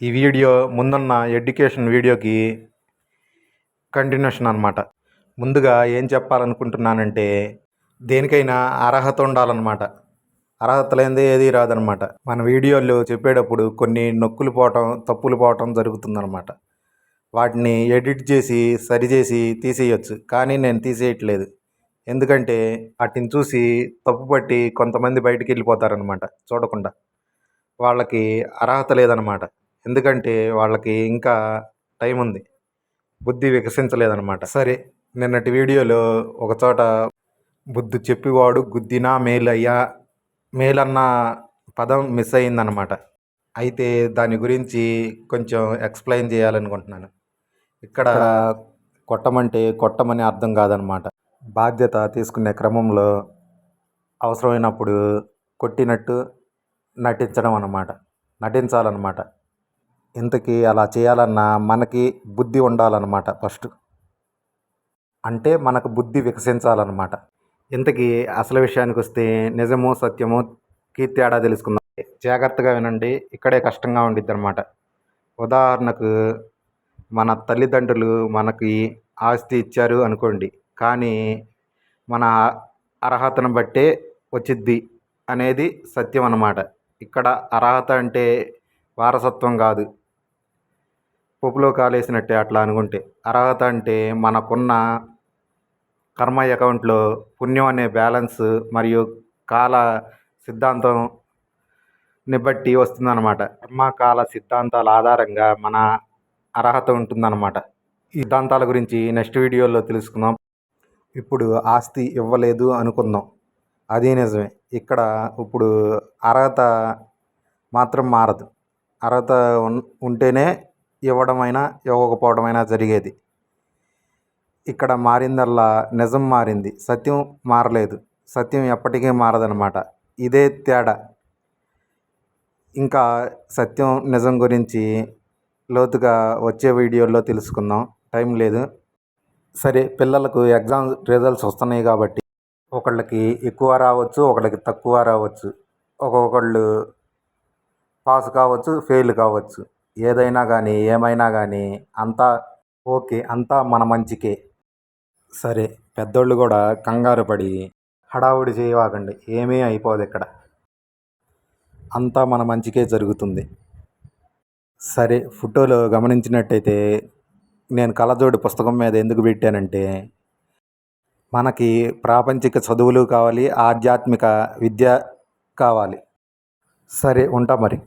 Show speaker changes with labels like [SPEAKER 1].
[SPEAKER 1] ఈ వీడియో ముందున్న ఎడ్యుకేషన్ వీడియోకి కంటిన్యూషన్ అనమాట ముందుగా ఏం చెప్పాలనుకుంటున్నానంటే దేనికైనా అర్హత ఉండాలన్నమాట. అర్హత లేనిదే ఏది రాదనమాట మన వీడియోలు చెప్పేటప్పుడు కొన్ని నొక్కులు పోవటం తప్పులు పోవటం జరుగుతుందన్నమాట. వాటిని ఎడిట్ చేసి సరిచేసి తీసేయచ్చు కానీ నేను తీసేయట్లేదు. ఎందుకంటే వాటిని చూసి తప్పు పట్టి కొంతమంది బయటికి వెళ్ళిపోతారనమాట చూడకుండా. వాళ్ళకి అర్హత లేదనమాట ఎందుకంటే వాళ్ళకి ఇంకా టైం ఉంది. బుద్ధి వికసించలేదనమాట సరే నిన్నటి వీడియోలో ఒక చోట బుద్ధి చెప్పివాడు గుద్దినా మేలయ్యా మేలన్న పదం మిస్ అయిందనమాట అయితే దాని గురించి కొంచెం ఎక్స్ప్లెయిన్ చేయాలనుకుంటున్నాను. ఇక్కడ కొట్టమంటే కొట్టమని అర్థం కాదనమాట బాధ్యత తీసుకునే క్రమంలో అవసరమైనప్పుడు కొట్టినట్టు నటించడం అన్నమాట. నటించాలన్నమాట. ఇంతకీ అలా చేయాలన్నా మనకి బుద్ధి ఉండాలన్నమాట ఫస్ట్. అంటే మనకు బుద్ధి వికసించాలన్నమాట. ఇంతకీ అసలు విషయానికి వస్తే నిజము సత్యముకి తేడా తెలుసుకుందాం. జాగ్రత్తగా వినండి ఇక్కడే కష్టంగా ఉండిద్ది అనమాట ఉదాహరణకు మన తల్లిదండ్రులు మనకి ఆస్తి ఇచ్చారు అనుకోండి కానీ మన అర్హతను బట్టే వచ్చిద్ది అనేది సత్యం అన్నమాట. ఇక్కడ అర్హత అంటే వారసత్వం కాదు. పప్పులో కాలేసినట్టే అట్లా అనుకుంటే. అర్హత అంటే మనకున్న కర్మ అకౌంట్లో పుణ్యం అనే బ్యాలెన్స్ మరియు కాల సిద్ధాంతంని బట్టి వస్తుందన్నమాట. కర్మకాల సిద్ధాంతాల ఆధారంగా మన అర్హత ఉంటుందన్నమాట. ఈ సిద్ధాంతాల గురించి నెక్స్ట్ వీడియోలో తెలుసుకుందాం. ఇప్పుడు ఆస్తి ఇవ్వలేదు అనుకుందాం. అది నిజమే. ఇక్కడ ఇప్పుడు అర్హత మాత్రం మారదు. అర్హత ఉంటేనే ఇవ్వడమైనా ఇవ్వకపోవడమైనా జరిగేది. ఇక్కడ మారిందల్లా నిజం మారింది. సత్యం మారలేదు. సత్యం ఎప్పటికీ మారదనమాట ఇదే తేడా. ఇంకా సత్యం నిజం గురించి లోతుగా వచ్చే వీడియోలో తెలుసుకుందాం. టైం లేదు. సరే పిల్లలకు ఎగ్జామ్ రిజల్ట్స్ వస్తున్నాయి కాబట్టి ఒకళ్ళకి ఎక్కువ రావచ్చు ఒకళ్ళకి తక్కువ రావచ్చు. ఒక్కొక్కళ్ళు పాస్ కావచ్చు ఫెయిల్ కావచ్చు. ఏదైనా కానీ ఏమైనా కానీ అంతా ఓకే అంతా మన మంచికే. సరే పెద్దోళ్ళు కూడా కంగారు పడి హడావుడి చేయవాకండి ఏమీ అయిపోదు ఇక్కడ. అంతా మన మంచికే జరుగుతుంది. సరే ఫోటోలో గమనించినట్టయితే నేను కలజోడి పుస్తకం మీద ఎందుకు పెట్టానంటే మనకి ప్రాపంచిక చదువులు కావాలి ఆధ్యాత్మిక విద్య కావాలి. సరే ఉంటా మరి.